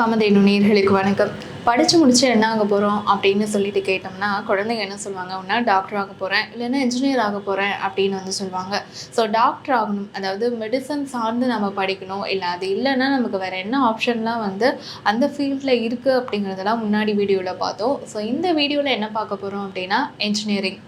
காமதேனு நேர்களுக்கு வணக்கம். படித்து முடிச்சு என்ன ஆக போகிறோம் அப்படின்னு சொல்லிட்டு கேட்டோம்னா குழந்தைங்க என்ன சொல்லுவாங்க? ஒன்றா டாக்டர் ஆக போகிறேன் இல்லைன்னா இன்ஜினியர் ஆக போகிறேன் அப்படின்னு வந்து சொல்லுவாங்க. ஸோ டாக்டர் ஆகணும் அதாவது மெடிசன் சார்ந்து நம்ம படிக்கணும். இல்லை அது இல்லைன்னா நமக்கு வேறு என்ன ஆப்ஷன்லாம் வந்து அந்த ஃபீல்டில் இருக்குது அப்படிங்கிறதெல்லாம் முன்னாடி வீடியோவில் பார்த்தோம். ஸோ இந்த வீடியோவில் என்ன பார்க்க போகிறோம் அப்படின்னா இன்ஜினியரிங்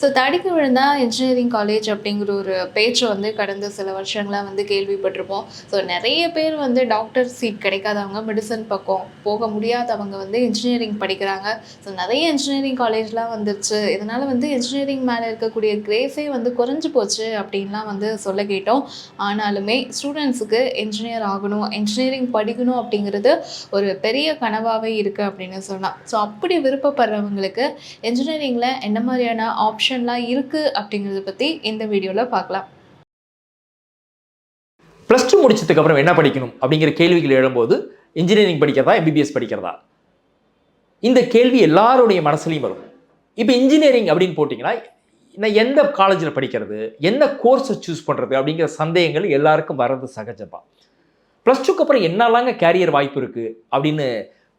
ஸோ தடுக்கி விழுந்தா இன்ஜினியரிங் காலேஜ் அப்படிங்கிற ஒரு பேச்சை வந்து கடந்த சில வருஷங்களாக வந்து கேள்விப்பட்டிருப்போம். ஸோ நிறைய பேர் வந்து டாக்டர் சீட் கிடைக்காதவங்க மெடிசன் பக்கம் போக முடியாதவங்க வந்து இன்ஜினியரிங் படிக்கிறாங்க. ஸோ நிறைய இன்ஜினியரிங் காலேஜ்லாம் வந்துருச்சு. இதனால் வந்து இன்ஜினியரிங் மேலே இருக்கக்கூடிய கிரேஸே வந்து குறைஞ்சி போச்சு அப்படின்லாம் வந்து சொல்ல கேட்டோம். ஆனாலுமே ஸ்டூடெண்ட்ஸுக்கு இன்ஜினியர் ஆகணும் இன்ஜினியரிங் படிக்கணும் அப்படிங்கிறது ஒரு பெரிய கனவாகவே இருக்குது அப்படின்னு சொல்லலாம். ஸோ அப்படி விருப்பப்படுறவங்களுக்கு இன்ஜினியரிங்கில் என்ன மாதிரியான ஆப்ஷன்லாம் இருக்குது அப்படிங்கிறத பற்றி இந்த வீடியோவில் பார்க்கலாம். ப்ளஸ் டூ முடிச்சதுக்கு அப்புறம் என்ன படிக்கணும் அப்படிங்கிற கேள்விகள் எழும்போது இன்ஜினியரிங் படிக்கிறதா எம்பிபிஎஸ் படிக்கிறதா? இந்த கேள்வி எல்லாருடைய மனசுலையும் வரும். இப்போ இன்ஜினியரிங் அப்படின்னு போட்டிங்கன்னா நான் எந்த காலேஜில் படிக்கிறது எந்த கோர்ஸை சூஸ் பண்ணுறது அப்படிங்கிற சந்தேகங்கள் எல்லாருக்கும் வர்றது சகஜம்தான். ப்ளஸ் டூக்கு அப்புறம் என்னலாங்க கேரியர் வாய்ப்பு இருக்குது அப்படின்னு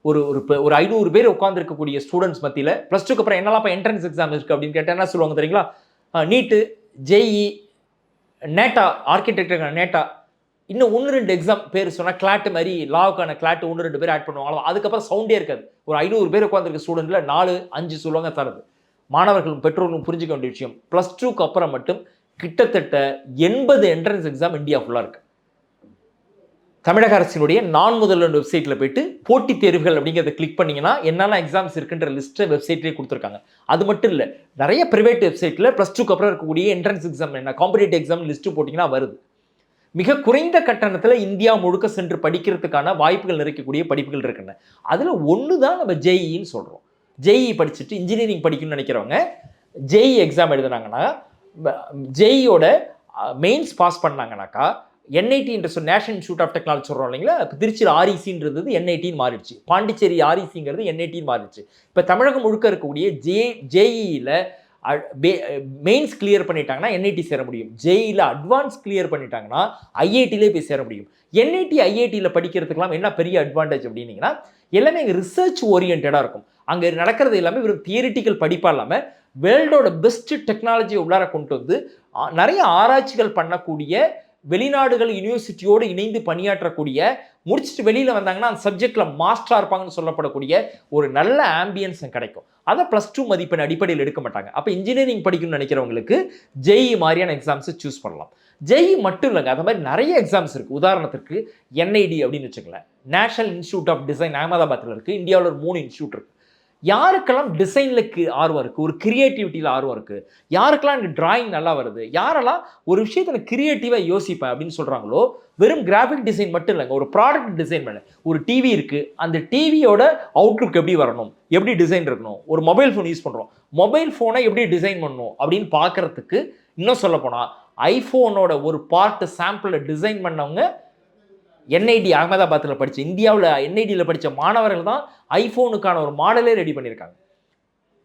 ஒரு ஒரு ஒரு ஐநூறு பேர் உட்காந்துருக்கக்கூடிய ஸ்டூடெண்ட்ஸ் மத்தியில் ப்ளஸ் டூக்கு அப்புறம் என்னலாம் இப்போ என்ட்ரன்ஸ் எக்ஸாம் இருக்குது அப்படின்னு கேட்டால் என்ன சொல்லுவாங்க தெரியுங்களா? நீட்டு ஜேஇ நேட்டா ஆர்கிடெக்டருக்கான நேட்டா இன்னும் ஒன்று ரெண்டு எக்ஸாம் பேர் சொன்னால் கிளாட் மாதிரி லாவுக்கான கிளாட் ஒன்று ரெண்டு பேர் ஆட் பண்ணுவாங்க. அதுக்கப்புறம் சவுண்டே இருக்காது. ஒரு ஐநூறு பேர் உட்காந்துருக்க ஸ்டூடெண்ட்ல நாலு அஞ்சு சொல்லுவாங்க தரது. மாணவர்களும் பெற்றோர்களும் புரிஞ்சுக்க வேண்டிய விஷயம். ப்ளஸ் டூக்கு அப்புறம் மட்டும் கிட்டத்தட்ட எண்பது என்ட்ரன்ஸ் எக்ஸாம் இந்தியா ஃபுல்லாக இருக்குது தமிழக அரசினுடைய நான் முதல்வன் வெப்சைட்டில் போயிட்டு போட்டித் தேர்வுகள் அப்படிங்கிறத கிளிக் பண்ணீங்கன்னா என்னென்ன எக்ஸாம்ஸ் இருக்குன்ற லிஸ்ட்டை வெப்சைட்லேயே கொடுத்துருக்காங்க. அது மட்டும் இல்லை நிறைய ப்ரைவேட் வெப்சைட்டில் ப்ளஸ் டூக்கு அப்புறம் இருக்கக்கூடிய என்ட்ரன்ஸ் எக்ஸாம் என்ன காம்படிட்டிவ் எக்ஸாம் லிஸ்ட்டு போட்டிங்கன்னா வருது. மிக குறைந்த கட்டணத்தில் இந்தியா முழுக்க சென்று படிக்கிறதுக்கான வாய்ப்புகள் நிறைக்கக்கூடிய படிப்புகள் இருக்குன்னு. அதில் ஒன்று தான் நம்ம ஜேஇன்னு சொல்கிறோம் ஜேஇ படிச்சுட்டு இன்ஜினியரிங் படிக்கணும்னு நினைக்கிறவங்க ஜேஇ எக்ஸாம் எழுதுனாங்கன்னா ஜேஇயோட மெயின்ஸ் பாஸ் பண்ணாங்கனாக்கா என்ஐடி என்ற சொல் நேஷனல் இன்ஸ்டியூட் ஆஃப் டெக்னாலஜி சொல்கிறோம் இல்லைங்களா? இப்போ திருச்சியில் ஆர்இசின்றது என்ஐடின்னு மாறிடுச்சு. பாண்டிச்சேரி ஆர்இசிங்கிறது என்ஐடின்னு மாறிடுச்சு. இப்போ தமிழகம் முழுக்க இருக்கக்கூடிய ஜே ஜேஇயில் மெயின்ஸ் கிளியர் பண்ணிட்டாங்கன்னா என்ஐடி சேர முடியும். ஜேஇயில் அட்வான்ஸ் கிளியர் பண்ணிட்டாங்கன்னா ஐஐடியிலே போய் சேர முடியும். என்ஐடி ஐஐடியில் படிக்கிறதுக்கெல்லாம் என்ன பெரிய அட்வான்டேஜ் அப்படின்னீங்கன்னா எல்லாமே இங்கே ரிசர்ச் ஓரியன்டாக இருக்கும். அங்கே நடக்கிறது எல்லாமே வெறும் தியரிட்டிக்கல் படிப்பாக இல்லாமல் வேர்ல்டோட பெஸ்ட் டெக்னாலஜியை உள்ளார கொண்டு வந்து நிறைய ஆராய்ச்சிகள் பண்ணக்கூடிய வெளிநாடுகள் யூனிவர்சிட்டியோடு இணைந்து பணியாற்றக்கூடிய முடிச்சுட்டு வெளியில் வந்தாங்கன்னா அந்த சப்ஜெக்டில் மாஸ்டராக இருப்பாங்கன்னு சொல்லப்படக்கூடிய ஒரு நல்ல ஆம்பியன்ஸ் கிடைக்கும். அதை ப்ளஸ் டூ மதிப்பெண் அடிப்படையில் எடுக்க மாட்டாங்க. அப்போ இன்ஜினியரிங் படிக்கணும்னு நினைக்கிறவங்களுக்கு ஜேஇ மாதிரியான எக்ஸாம்ஸை சூஸ் பண்ணலாம். ஜெய்இ மட்டும் இல்லைங்க அது மாதிரி நிறைய எக்ஸாம்ஸ் இருக்குது உதாரணத்திற்கு என்ஐடி அப்படின்னு வச்சுக்கல நேஷனல் இன்ஸ்டியூட் ஆஃப் டிசைன் அகமதாபாத்தில் இருக்குது இந்தியாவில் ஒரு மூணு இன்ஸ்டியூட் இருக்குது யாருக்கெல்லாம் டிசைனுக்கு ஆர்வம் இருக்குது ஒரு கிரியேட்டிவிட்டியில் ஆர்வம் இருக்குது யாருக்கெல்லாம் எனக்கு டிராயிங் நல்லா வருது? யாரெல்லாம் ஒரு விஷயத்தை நான் கிரியேட்டிவாக யோசிப்பேன் அப்படின்னு சொல்கிறாங்களோ வெறும் கிராஃபிக் டிசைன் மட்டும் இல்லைங்க. ஒரு ப்ராடக்ட் டிசைன் பண்ண ஒரு டிவி இருக்குது அந்த டிவியோட அவுட்லுக் எப்படி வரணும்? எப்படி டிசைன் இருக்கணும்? ஒரு மொபைல் ஃபோன் யூஸ் பண்ணுறோம் மொபைல் ஃபோனை எப்படி டிசைன் பண்ணணும்? அப்படின்னு பார்க்குறதுக்கு இன்னும் சொல்லப்போனால் ஐஃபோனோட ஒரு பார்ட் சாம்பிளை டிசைன் பண்ணவங்க என்ஐடி அகமதாபாத்தில் படித்த இந்தியாவில் என்ஐடியில் படித்த மாணவர்கள் தான் ஐஃபோனுக்கான ஒரு மாடலே ரெடி பண்ணியிருக்காங்க.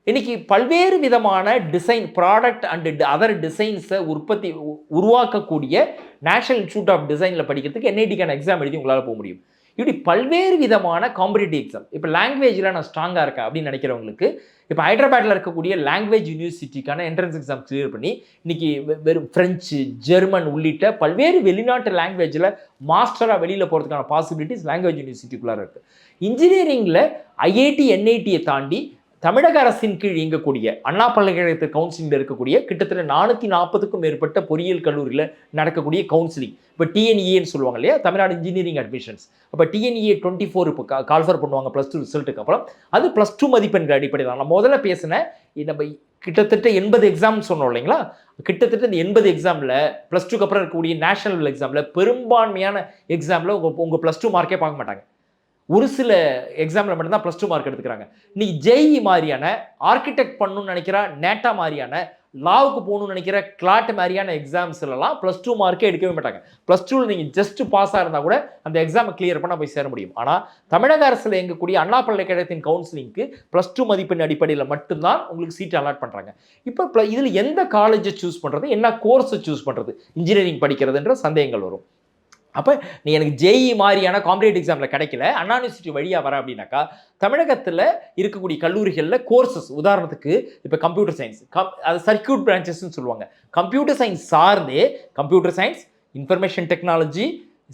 இன்னைக்கு பல்வேறு விதமான டிசைன் ப்ராடக்ட் அண்ட் அதர் டிசைன்ஸை உற்பத்தி உ- உருவாக்கக்கூடிய நேஷனல் இன்ஸ்டியூட் ஆஃப் டிசைனில் படிக்கிறதுக்கு என்ஐடிக்கான எக்ஸாம் எழுதி உங்களால் போக முடியும். இப்படி பல்வேறு விதமான காம்படிட்டிவ் எக்ஸாம் இப்போ லாங்குவேஜில் நான் ஸ்ட்ராங்காக இருக்கேன் அப்படின்னு நினைக்கிறவங்களுக்கு இப்போ ஹைதராபாத்தில் இருக்கக்கூடிய லாங்குவேஜ் யூனிவர்சிட்டிக்கான என்ட்ரன்ஸ் எக்ஸாம் கிளியர் பண்ணி இன்னைக்கு வெ- வெறும் ஃப்ரெஞ்சு ஜெர்மன் உள்ளிட்ட பல்வேறு வெளிநாட்டு லாங்குவேஜில் மாஸ்டராக வெளியில் போகிறதுக்கான பாசிபிலிட்டிஸ் லாங்குவேஜ் யூனிவர்சிட்டிக்குள்ளார இருக்குது இன்ஜினியரிங்கில் ஐஐடி என்ஐடியை தாண்டி தமிழக அரசின் கீழ் இயங்கக்கூடிய அண்ணா பல்கலைக்கழகத்து கவுன்சிலிங்கில் இருக்கக்கூடிய கிட்டத்தட்ட நானூற்றி நாற்பதுக்கும் மேற்பட்ட பொறியியல் கல்லூரியில் நடக்கக்கூடிய கவுன்சிலிங் இப்போ டிஎன்இஏன்னு சொல்லுவாங்க இல்லையா? தமிழ்நாடு இன்ஜினியரிங் அட்மிஷன்ஸ் அப்போ டிஎன்இஏ டுவெண்ட்டி ஃபோர் இப்போ கால்ஃபர் பண்ணுவாங்க ப்ளஸ் டூ ரிசல்ட்டுக்கு அப்புறம். அது ப்ளஸ் டூ மதிப்பெண்கள் அடிப்படையில் நான் முதல்ல பேசினேன் நம்ம கிட்டத்தட்ட எண்பது எக்ஸாம் சொன்னோம் இல்லைங்களா? கிட்டத்தட்ட இந்த எண்பது எக்ஸாமில் ப்ளஸ் டூக்கு அப்புறம் இருக்கக்கூடிய நேஷனல் எக்ஸாமில் பெரும்பான்மையான எக்ஸாமில் உங்கள் உங்கள் ப்ளஸ் டூ மார்க்கே பார்க்க மாட்டாங்க. ஒரு சில எக்ஸாமில் மட்டும்தான் ப்ளஸ் டூ மார்க் எடுத்துக்கிறாங்க. நீ ஜெய்இ மாதிரியான ஆர்கிடெக்ட் பண்ணணும்னு நினைக்கிற நேட்டா மாதிரியான லாவுக்கு போகணும்னு நினைக்கிற கிளாட் மாதிரியான எக்ஸாம்ஸ்லாம் ப்ளஸ் டூ மார்க்கே எடுக்கவே மாட்டாங்க. ப்ளஸ் டூவில் நீங்கள் ஜஸ்ட் பாஸாக இருந்தால் கூட அந்த எக்ஸாமை கிளியர் பண்ண போய் சேர முடியும். ஆனால் தமிழக அரசில் இயங்கக்கூடிய அண்ணா பல்கலைக்கழகத்தின் கவுன்சிலிங்க்கு ப்ளஸ் டூ மதிப்பெண் அடிப்படையில் மட்டும்தான் உங்களுக்கு சீட் அலாட் பண்ணுறாங்க இப்போ இதில் எந்த காலேஜை சூஸ் பண்ணுறது என்ன கோர்ஸை சூஸ் பண்ணுறது இன்ஜினியரிங் படிக்கிறதுன்ற சந்தேகங்கள் வரும். அப்போ நீ எனக்கு ஜேஇ மாதிரியான காம்படேட்டிவ் எக்ஸாமில் கிடைக்கல. அண்ணா யூனிவர்சிட்டி வழியாக வர அப்படின்னாக்கா தமிழகத்தில் இருக்கக்கூடிய கல்லூரிகளில் கோர்சஸ் உதாரணத்துக்கு இப்போ கம்ப்யூட்டர் சயின்ஸ் கம் அது சர்க்கியூட் பிரான்ச்சஸ்ன்னு சொல்லுவாங்க. கம்ப்யூட்டர் சயின்ஸ் சார்ந்தே computer science information technology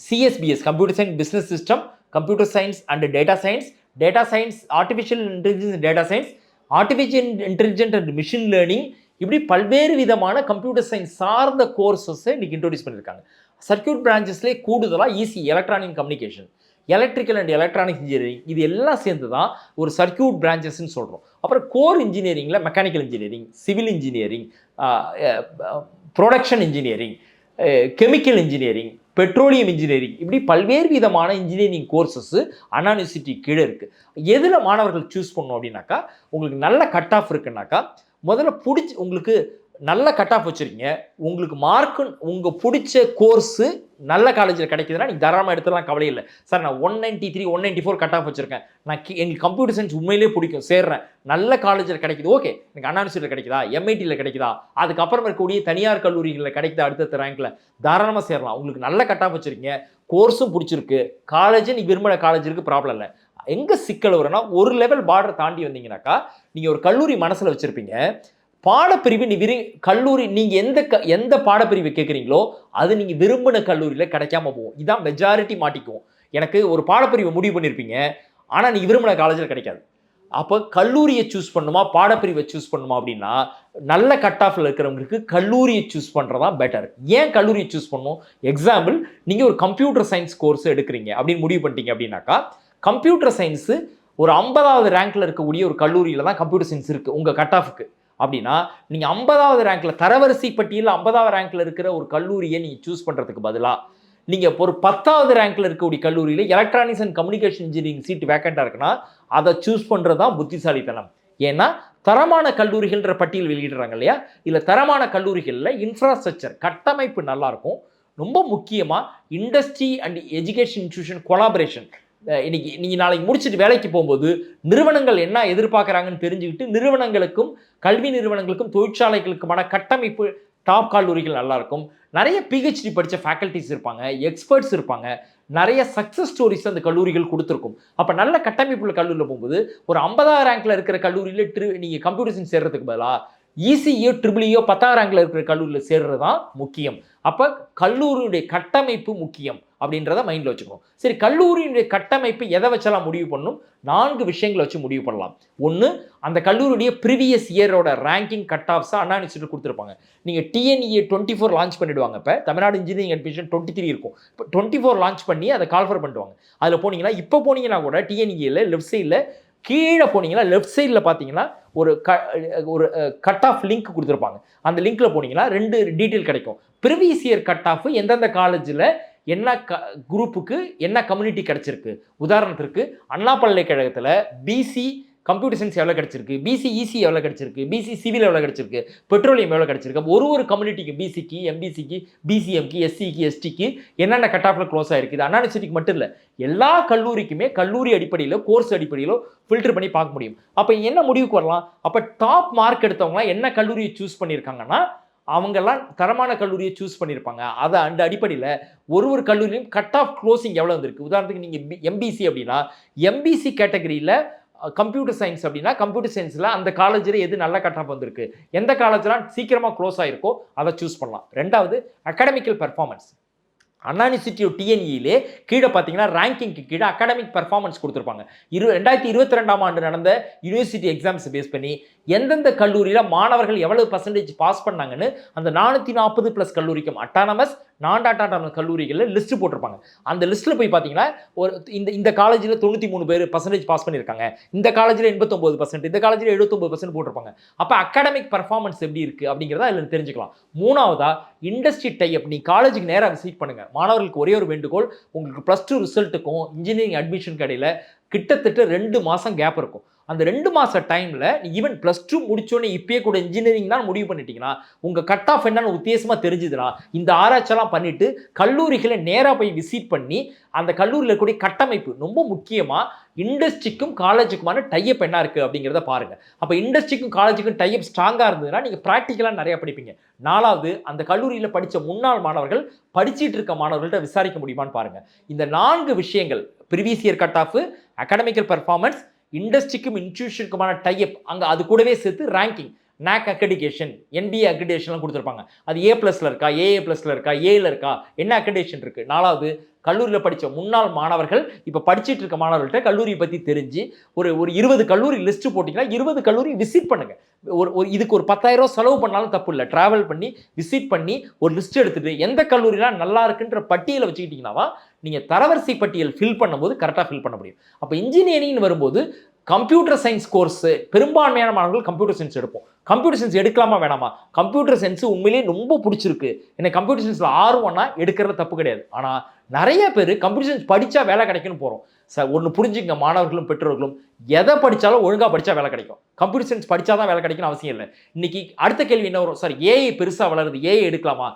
CSBS computer science business system computer science and data science data science artificial intelligence data science artificial intelligent and machine learning இப்படி பல்வேறு விதமான computer science சார்ந்த கோர்சஸை இன்றைக்கி introduce பண்ணியிருக்காங்க. Circuit பிரான்ச்சஸ்லேயே கூடுதலாக EC electronic communication electrical and electronic engineering இது எல்லாம் சேர்ந்து தான் ஒரு சர்க்கியூட் பிரான்ச்சஸ்ன்னு சொல்கிறோம் அப்புறம் core இன்ஜினியரிங்கில் mechanical engineering civil engineering production engineering chemical engineering petroleum engineering இப்படி பல்வேறு விதமான இன்ஜினியரிங் கோர்சஸ் அண்ணா யூனிவர்சிட்டி கீழே இருக்குது எதில் மாணவர்கள் சூஸ் பண்ணணும் அப்படின்னாக்கா உங்களுக்கு நல்ல கட் ஆஃப் இருக்குன்னாக்கா முதல்ல பிடிச்சி உங்களுக்கு நல்ல கட் ஆஃப் வச்சுருக்கீங்க. உங்களுக்கு மார்க்கு உங்கள் பிடிச்ச கோர்ஸு நல்ல காலேஜில் கிடைக்குதுன்னா நீங்கள் தாராளமாக எடுத்துலாம் கவலை இல்லை. சார் நான் one ninety three one ninety four cut off வச்சுருக்கேன். நான் எங்களுக்கு கம்ப்யூட்டர் சயின்ஸ் உண்மையிலேயே பிடிக்கும். சேர்றேன். நல்ல காலேஜில் கிடைக்குது. ஓகே எனக்கு அண்ணா யூனிவர்சிட்டியில் கிடைக்குதா? எம்ஐடியில் கிடைக்குதா? அதுக்கப்புறம் இருக்கக்கூடிய தனியார் கல்லூரிகளில் கிடைக்குதா அடுத்தடுத்த ரேங்க்கில் தாராளமாக சேரலாம். உங்களுக்கு நல்ல கட் ஆஃப் வச்சுருக்கீங்க. கோர்ஸும் பிடிச்சிருக்கு. காலேஜ் நீ விரும்பின காலேஜ் இருக்குது ப்ராப்ளம் இல்லை. எங்கே சிக்கல் வரும்னா ஒரு லெவல் பார்டர் தாண்டி வந்தீங்கன்னாக்கா நீங்கள் ஒரு கல்லூரி மனசில் வச்சுருப்பீங்க. பாடப்பிரிவு நீ விரு கல்லூரி நீங்கள் எந்த க எந்த பாடப்பிரிவு கேட்குறீங்களோ அது நீங்கள் விரும்பின கல்லூரியில் கிடைக்காம போகும். இதான் மெஜாரிட்டி மாட்டிக்குவோம். எனக்கு ஒரு பாடப்பிரிவை முடிவு பண்ணியிருப்பீங்க ஆனால் நீங்கள் விரும்பின காலேஜில் கிடைக்காது. அப்போ கல்லூரியை சூஸ் பண்ணுமா பாடப்பிரிவை சூஸ் பண்ணுமா அப்படின்னா நல்ல கட் ஆஃபில் இருக்கிறவங்களுக்கு கல்லூரியை சூஸ் பண்ணுறது தான் பெட்டர் ஏன் கல்லூரியை சூஸ் பண்ணணும்? எக்ஸாம்பிள் நீங்கள் ஒரு கம்ப்யூட்டர் சயின்ஸ் கோர்ஸ் எடுக்கிறீங்க அப்படின்னு முடிவு பண்ணிட்டீங்க அப்படின்னாக்கா கம்ப்யூட்டர் சயின்ஸு ஒரு ஐம்பதாவது ரேங்க்ல இருக்கக்கூடிய ஒரு கல்லூரியில் தான் கம்ப்யூட்டர் சயின்ஸ் இருக்குது உங்கள் கட் ஆஃபுக்கு அப்படின்னா நீங்கள் ஐம்பதாவது ரேங்க்ல தரவரிசை பட்டியலில் ஐம்பதாவது ரேங்க்ல இருக்கிற ஒரு கல்லூரியை நீங்கள் சூஸ் பண்ணுறதுக்கு பதிலாக நீங்கள் ஒரு பத்தாவது ரேங்க்ல இருக்கக்கூடிய கல்லூரியில் electronics and communication engineering seat வேக்கண்ட்டாக இருக்குன்னா அதை சூஸ் பண்ணுறது தான் புத்திசாலித்தனம். ஏன்னா தரமான கல்லூரிகள்ன்ற பட்டியல் வெளியிடுறாங்க இல்லையா? இல்லை தரமான கல்லூரிகளில் இன்ஃப்ராஸ்ட்ரக்சர் கட்டமைப்பு நல்லாயிருக்கும் ரொம்ப முக்கியமாக industry and education institution collaboration இன்னைக்கு நீங்கள் நாளைக்கு முடிச்சுட்டு வேலைக்கு போகும்போது நிறுவனங்கள் என்ன எதிர்பார்க்குறாங்கன்னு தெரிஞ்சுக்கிட்டு நிறுவனங்களுக்கும் கல்வி நிறுவனங்களுக்கும் தொழிற்சாலைகளுக்குமான கட்டமைப்பு டாப் கல்லூரிகள் நல்லா இருக்கும் நிறைய பிஹெச்டி படித்த ஃபேக்கல்ட்டிஸ் இருப்பாங்க எக்ஸ்பர்ட்ஸ் இருப்பாங்க. நிறைய சக்ஸஸ் ஸ்டோரிஸ் அந்த கல்லூரிகள் கொடுத்துருக்கும். அப்போ நல்ல கட்டமைப்புள்ள கல்லூரியில் போகும்போது ஒரு ஐம்பதாயிரம் ரேங்க்ல இருக்கிற கல்லூரியில் ட்ரி நீங்கள் கம்ப்யூட்டர் சயின்ஸ் சேர்றதுக்கு பதிலாக இசிஇயோ ட்ரிபிளியோ பத்தாம் ரேங்கில் இருக்கிற கல்லூரியில் சேர்றது தான் முக்கியம். அப்போ கல்லூரியுடைய கட்டமைப்பு முக்கியம் அப்படின்றத மைண்டில் வச்சுக்கணும். சரி கல்லூரியினுடைய கட்டமைப்பு எதை வச்செல்லாம் முடிவு பண்ணணும்? நான்கு விஷயங்களை வச்சு முடிவு பண்ணலாம். ஒன்று அந்த கல்லூரியுடைய ப்ரீவியஸ் இயரோட ரேங்கிங் கட் ஆஃப்ஸாக அண்ணா யூனிவர்சிட்டி கொடுத்துருப்பாங்க. நீங்கள் டிஎன்இஏ டுவெண்ட்டி ஃபோர் லான்ச் பண்ணிடுவாங்க இப்போ. Tamil Nadu engineering admission twenty three இருக்கும். இப்போ டுவெண்ட்டி ஃபோர் லான்ச் பண்ணி அதை கால்ஃபர் பண்ணுவாங்க அதில் போனீங்கன்னா இப்போ போனீங்கன்னா கூட டிஎன்இஏல லெஃப்ட் சைடில் கீழே போனீங்கன்னா லெஃப்ட் சைடில் பார்த்தீங்கன்னா ஒரு க ஒரு கட் ஆஃப் லிங்க் கொடுத்துருப்பாங்க. அந்த லிங்க்கில் போனீங்கன்னா ரெண்டு டீட்டெயில் கிடைக்கும். ப்ரிவியஸ் இயர் கட் ஆஃப் எந்தெந்த காலேஜில் என்ன க குரூப்புக்கு என்ன கம்யூனிட்டி கிடச்சிருக்கு? உதாரணத்திற்கு அண்ணா பல்கலைக்கழகத்தில் பிசி கம்ப்யூட்டர் சயின்ஸ் எவ்வளோ கிடச்சிருக்கு? பிசி இசி எவ்வளோ கிடைச்சிருக்கு? பிசி சிவில் எவ்வளோ கிடச்சிருக்கு? பெட்ரோலியம் எவ்வளோ கிடச்சிருக்கு? ஒரு ஒரு கம்யூனிட்டிக்கு பிசிக்கு எம்பிசிக்கு பிசிஎம்க்கு எஸ்சிக்கு எஸ்டிக்கு என்னென்ன கட் ஆஃபில் க்ளோஸ் ஆகிருக்குது அண்ணா யூனிவர்சிட்டிக்கு மட்டும் இல்லை. எல்லா கல்லூரிக்குமே கல்லூரி அடிப்படையில் கோர்ஸ் அடிப்படையிலோ ஃபில்டர் பண்ணி பார்க்க முடியும். அப்போ என்ன முடிவுக்கு வரலாம்? அப்போ டாப் மார்க் எடுத்தவங்களாம் என்ன கல்லூரியை சூஸ் பண்ணியிருக்காங்கன்னா அவங்கெல்லாம் தரமான கல்லூரியை சூஸ் பண்ணியிருப்பாங்க. அதை அந்த அடிப்படையில் ஒரு ஒரு கல்லூரியும் கட் ஆஃப் க்ளோசிங் எவ்வளோ வந்திருக்கு? உதாரணத்துக்கு நீங்கள் எம்பிசி அப்படின்னா எம்பிசி கேட்டகரியில் கம்ப்யூட்டர் சயின்ஸ் அப்படின்னா கம்ப்யூட்டர் சயின்ஸில் அந்த காலேஜில் எது நல்ல கட் வந்திருக்கு? எந்த காலேஜ்லாம் சீக்கிரமாக க்ளோஸ் ஆகிருக்கோ அதை சூஸ் பண்ணலாம். ரெண்டாவது அகாடமிக்கல் பெர்ஃபார்மன்ஸ் அண்ணா யூனிவர்சிட்டி டிஎன்இலே கீழே பார்த்தீங்கன்னா ரேங்கிங்க்கு கீழே அகாடமிக் பெர்ஃபார்மன்ஸ் கொடுத்துருப்பாங்க. இரு ரெண்டாயிரத்தி இருபத்தி ரெண்டாம் ஆண்டு நடந்த யூனிவர்சிட்டி எக்ஸாம்ஸ் பேஸ் பண்ணி எந்தெந்த கல்லூரியில் மாணவர்கள் எவ்வளவு பர்சன்டேஜ் பாஸ் பண்ணாங்கன்னு அந்த நானூற்றி நாற்பது ப்ளஸ் கல்லூரிக்கும் அட்டானமஸ் நான் கல்லூரிகளில் லிஸ்ட் போட்டிருப்பாங்க. அந்த லிஸ்ட்டில் போய் பார்த்தீங்கன்னா ஒரு இந்த இந்த காலேஜில் தொண்ணூற்றி மூணு பேர் பர்சன்டேஜ் பாஸ் பண்ணியிருக்காங்க. இந்த காலேஜில் எண்பத்தொம்பது பர்சன்ட் இந்த காலேஜில் எழுபத்தொம்பது பர்சன்ட் போட்டிருப்பாங்க. அப்போ அகாடமிக் பர்ஃபார்மன்ஸ் எப்படி இருக்குது அப்படிங்கிறத அதில் தெரிஞ்சுக்கலாம். மூணாவதா இண்டஸ்ட்ரி டைப் நீ காலேஜுக்கு நேராக விசிட் பண்ணுங்கள் மாணவர்களுக்கு ஒரே ஒரு வேண்டுகோள் உங்களுக்கு ப்ளஸ் டூ ரிசல்ட்டுக்கும் இன்ஜினியரிங் அட்மிஷன் கடையில் கிட்டத்தட்ட ரெண்டு மாதம் கேப் இருக்கும். அந்த ரெண்டு மாத டைமில் ஈவன் ப்ளஸ் டூ முடிச்சோடனே இப்பயே கூட இன்ஜினியரிங் தான் முடிவு பண்ணிட்டீங்கன்னா உங்கள் கட் ஆஃப் என்னன்னு உத்தேசமாக தெரிஞ்சுதுன்னா இந்த ஆராய்ச்சியெல்லாம் பண்ணிட்டு கல்லூரிகளை நேராக போய் விசிட் பண்ணி அந்த கல்லூரியில் இருக்கக்கூடிய கட்டமைப்பு ரொம்ப முக்கியமாக இண்டஸ்ட்ரிக்கும் காலேஜுக்குமான டைப் என்ன இருக்குது அப்படிங்கிறத பாருங்க. அப்போ இண்டஸ்ட்ரிக்கும் காலேஜுக்கும் டைப் ஸ்ட்ராங்காக இருந்ததுன்னா நீங்கள் ப்ராக்டிக்கலாக நிறையா படிப்பீங்க. நாலாவது அந்த கல்லூரியில் படித்த முன்னாள் மாணவர்கள் படிச்சிட்டு இருக்க மாணவர்கள்ட்ட விசாரிக்க முடியுமான்னு பாருங்கள் இந்த நான்கு விஷயங்கள் previous year cut off academical performance இண்டஸ்ட்ரிக்கும் இன்ஸ்டியூஷனுக்குமான டைப் அங்கே அது கூடவே சேர்த்து ரேங்கிங் நாக் அக்ரிடிகேஷன் என்பிஏ அக்ரிடேஷன்லாம் கொடுத்துருப்பாங்க. அது ஏ ப்ளஸில் இருக்கா? ஏஏ ப்ளஸில் இருக்கா? ஏல இருக்கா? என்ன அக்ரிடேஷன் இருக்குது நாலாவது கல்லூரியில் படித்த முன்னாள் மாணவர்கள் இப்போ படிச்சுட்டு இருக்க மாணவர்கள்ட்ட கல்லூரியை பற்றி தெரிஞ்சு ஒரு ஒரு இருபது கல்லூரி லிஸ்ட்டு போட்டிங்கன்னா இருபது கல்லூரி விசிட் பண்ணுங்கள் ஒரு ஒரு இதுக்கு ஒரு பத்தாயிரம் செலவு பண்ணாலும் தப்பு இல்லை. ட்ராவல் பண்ணி விசிட் பண்ணி ஒரு லிஸ்ட் எடுத்துட்டு எந்த கல்லூரிலாம் நல்லா இருக்குன்ற பட்டியலை வச்சுக்கிட்டிங்கன்னா நீங்கள் தரவரிசை பட்டியல் ஃபில் பண்ணும்போது கரெக்டாக ஃபில் பண்ண முடியும். அப்போ இன்ஜினியரிங்னு வரும்போது கம்ப்யூட்டர் சயின்ஸ் கோர்ஸு பெரும்பான்மையான மாணவர்கள் கம்ப்யூட்டர் சயின்ஸ் எடுப்போம். கம்ப்யூட்டர் சயின்ஸ் எடுக்கலாமா வேணாமா? கம்ப்யூட்டர் சயின்ஸ் உண்மையிலேயே ரொம்ப பிடிச்சிருக்கு. எனக்கு கம்ப்யூட்டர் சயின்ஸில் ஆர்வம்னா எடுக்கிறது தப்பு கிடையாது. ஆனால் நிறைய பேர் கம்ப்யூட்டர் சயின்ஸ் படித்தா வேலை கிடைக்கும்னு போகிறோம் சார் ஒன்று புரிஞ்சுங்க மாணவர்களும் பெற்றோர்களும். எதை படித்தாலும் ஒழுங்காக படித்தா வேலை கிடைக்கும். கம்ப்யூட்டர் சயின்ஸ் படித்தா தான் வேலை கிடைக்கும்னு அவசியம் இல்லை. இன்றைக்கி அடுத்த கேள்வி என்ன வரும்? சார் ஏஐ பெருசாக வளருது. ஏஐ எடுக்கலாமா?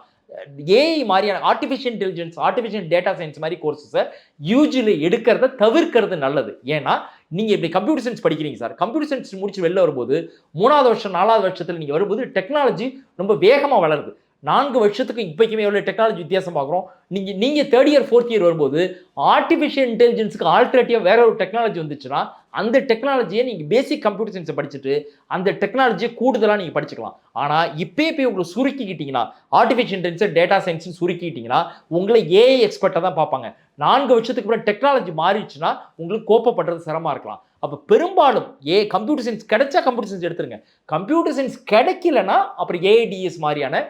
ஏஐ மாதிரியான artificial intelligence artificial data science மாதிரி கோர்சஸை யூஜியில் எடுக்கிறத தவிர்க்கிறது நல்லது. ஏன்னா நீங்கள் இப்படி கம்ப்யூட்டர் சயின்ஸ் படிக்கிறீங்க சார் கம்ப்யூட்டர் சயின்ஸ் முடிச்சு வெளில வரும்போது மூணாவது வருஷம் நாலாவது வருஷத்தில் நீங்கள் வரும்போது டெக்னாலஜி ரொம்ப வேகமாக வளருது. நான்கு வருஷத்துக்கு இப்போக்குமே எவ்வளோ டெக்னாலஜி வித்தியாசம் பார்க்குறோம். நீங்கள் நீங்கள் தேர்ட் இயர் ஃபோர்த் இயர் வரும்போது ஆர்டிஃபிஷியல் இன்டெலிஜென்ஸுக்கு ஆல்டர்னேட்டிவாக வேற ஒரு டெக்னாலஜி வந்துச்சுன்னா அந்த டெக்னாலஜியை நீங்கள் பேசிக் கம்ப்யூட்டர் சயின்ஸை படிச்சுட்டு அந்த டெக்னாலஜியை கூடுதலாக நீங்கள் படிச்சுக்கலாம். ஆனால் இப்போயே போய் உங்களை சுருக்கிக்கிட்டீங்கன்னா ஆர்டிஃபிஷியல் இன்டெலிஜென்ஸ் டேட்டா சயின்ஸ் சுருக்கிக்கிட்டீங்கன்னா உங்களை ஏஐ எக்ஸ்பர்ட்டாக தான் பார்ப்பாங்க. நான்கு வருஷத்துக்கு அப்புறம் டெக்னாலஜி மாறிடுச்சுன்னா உங்களுக்கு கோப்பப்படுறது சிரமமாக இருக்கலாம். அப்போ பெரும்பாலும் ஏ கம்ப்யூட்டர் சயின்ஸ் கிடைச்சா கம்ப்யூட்டர் சயின்ஸ் எடுத்துருங்க. கம்ப்யூட்டர் சயின்ஸ் கிடைக்கலன்னா அப்புறம் ஏஐடிஎஸ் மாதிரியான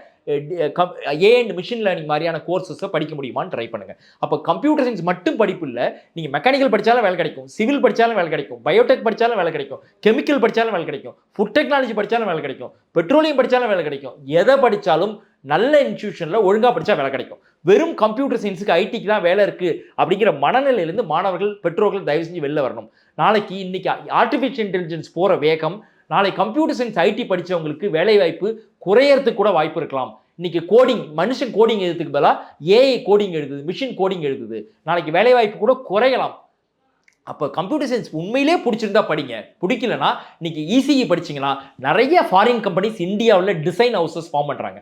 ஏ அண்ட் மிஷின் லேர்னிங் மாதிரியான கோர்சஸை படிக்க முடியுமான்னு ட்ரை பண்ணுங்க. அப்போ கம்ப்யூட்டர் சயின்ஸ் மட்டும் படிப்பு இல்லை நீங்கள் மெக்கானிக்கல் படித்தாலும் வேலை கிடைக்கும் சிவில் படித்தாலும் வேலை கிடைக்கும் பயோடெக் படித்தாலும் வேலை கிடைக்கும் கெமிக்கல் படித்தாலும் வேலை கிடைக்கும் ஃபுட் டெக்னாலஜி படித்தாலும் வேலை கிடைக்கும் பெட்ரோலியம் படித்தாலும் வேலை கிடைக்கும். எதை படித்தாலும் நல்ல இன்ஸ்டியூஷனில் ஒழுங்காக படித்தா வேலை கிடைக்கும். வெறும் கம்ப்யூட்டர் சயின்ஸுக்கு ஐடிக்கு தான் வேலை இருக்குது அப்படிங்கிற மனநிலையிலேருந்து மாணவர்கள் பெற்றோர்கள் தயவு செஞ்சு வெளில வரணும். நாளைக்கு இன்னைக்கு ஆர்டிஃபிஷியல் இன்டெலிஜென்ஸ் போகிற வேகம் நாளை கம்ப்யூட்டர் சயின்ஸ் ஐடி படித்தவங்களுக்கு வேலைவாய்ப்பு குறையறதுக்கு கூட வாய்ப்பு இருக்கலாம். இன்னைக்கு கோடிங் மனுஷன் கோடிங் எழுதுக்கு பதிலாக ஏஐ கோடிங் எழுதுது மிஷின் கோடிங் எழுதுது. நாளைக்கு வேலைவாய்ப்பு கூட குறையலாம். அப்போ கம்ப்யூட்டர் சயின்ஸ் உண்மையிலே பிடிச்சிருந்தா படிங்க. பிடிக்கலனா இன்னைக்கு இசிஇ படிச்சீங்கன்னா நிறைய ஃபாரின் கம்பெனிஸ் இந்தியாவில் டிசைன் ஹவுசஸ் ஃபார்ம் பண்ணுறாங்க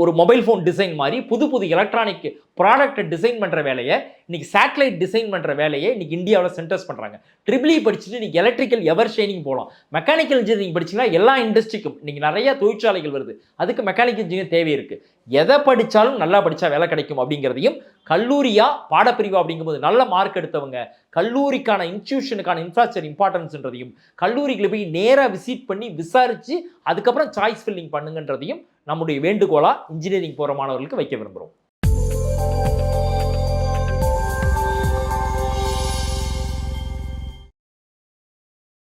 ஒரு மொபைல் ஃபோன் டிசைன் மாதிரி புது புது எலக்ட்ரானிக் ப்ராடக்ட்டை டிசைன் பண்ணுற வேலையை இன்னைக்கு சேட்டலைட் டிசைன் பண்ணுற வேலையை இன்னைக்கு இந்தியாவில் சென்டர்ஸ் பண்ணுறாங்க ட்ரிபிளி e படிச்சுட்டு இன்றைக்கி எலக்ட்ரிக்கல் எவர் ஷைனிங் போகலாம் மெக்கானிக்கல் இன்ஜினியரிங் படிச்சிங்கன்னா எல்லா இண்டஸ்ட்ரிக்கும் இன்னைக்கு நிறைய தொழிற்சாலைகள் வருது. அதுக்கு மெக்கானிக்கல் இன்ஜினியர் தேவை இருக்குது எதை படித்தாலும் நல்லா படித்தா வேலை கிடைக்கும் அப்படிங்கிறதையும் கல்லூரியா பாடப்பிரிவா அப்படிங்கும்போது நல்ல மார்க் எடுத்தவங்க கல்லூரிக்கான இன்ஸ்டியூஷனுக்கான இன்ஃப்ராஸ்ட்ரக்சர் இம்பார்ட்டன்ஸ்ன்றதையும் கல்லூரிகளை போய் நேராக விசிட் பண்ணி விசாரித்து அதுக்கப்புறம் சாய்ஸ் ஃபில்லிங் பண்ணுங்கன்றதையும் நம்முடைய வேண்டுகோளாக இன்ஜினியரிங் போகிற மாணவர்களுக்கு வைக்க விரும்புகிறோம்